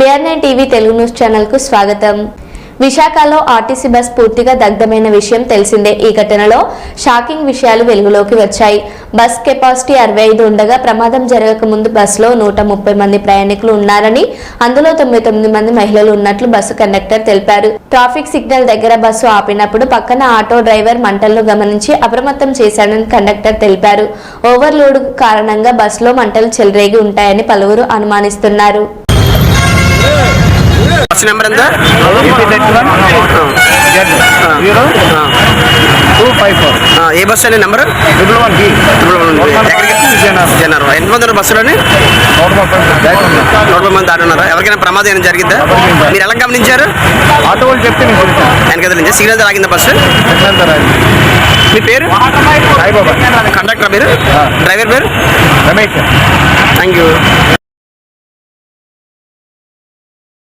BRN TV Telugu news ఛానల్కు స్వాగతం. విశాఖలో ఆర్టీసీ బస్ పూర్తిగా దగ్ధమైన విషయం తెలిసిందే. ఈ ఘటనలో షాకింగ్ విషయాలు వెలుగులోకి వచ్చాయి. బస్ కెపాసిటీ అరవై ఐదు ఉండగా ప్రమాదం జరగక ముందు బస్సులో నూట ముప్పై మంది ప్రయాణికులు ఉన్నారని అందులో తొంభై తొమ్మిది మంది మహిళలు ఉన్నట్లు బస్సు కండక్టర్ తెలిపారు. ట్రాఫిక్ సిగ్నల్ దగ్గర బస్సు ఆపినప్పుడు పక్కన ఆటో డ్రైవర్ మంటలను గమనించి అప్రమత్తం చేశాడని కండక్టర్ తెలిపారు. ఓవర్లోడ్ కారణంగా బస్సులో మంటలు చెలరేగి ఉంటాయని పలువురు అనుమానిస్తున్నారు. బస్ నెంబర్ ఎంత zero two five four A bus అండి నెంబర్ ట్రిపుల్ వన్ బి. జనరు ఎంతమంది ఉన్నారు బస్సులోని నూట మంది దాటి ఉన్నారా? ఎవరికైనా ప్రమాదం ఏమైనా జరిగిందా? మీరు ఎలా గమనించారు? ఆటో వాళ్ళు చెప్తే నేను చూసాను వెనక నుంచి సిగ్నల్ ఆగిందా బస్సు మీ పేరు? సాయిబాబా. కండక్టర్ పేరు డ్రైవర్ పేరు? రమేష్. Thank you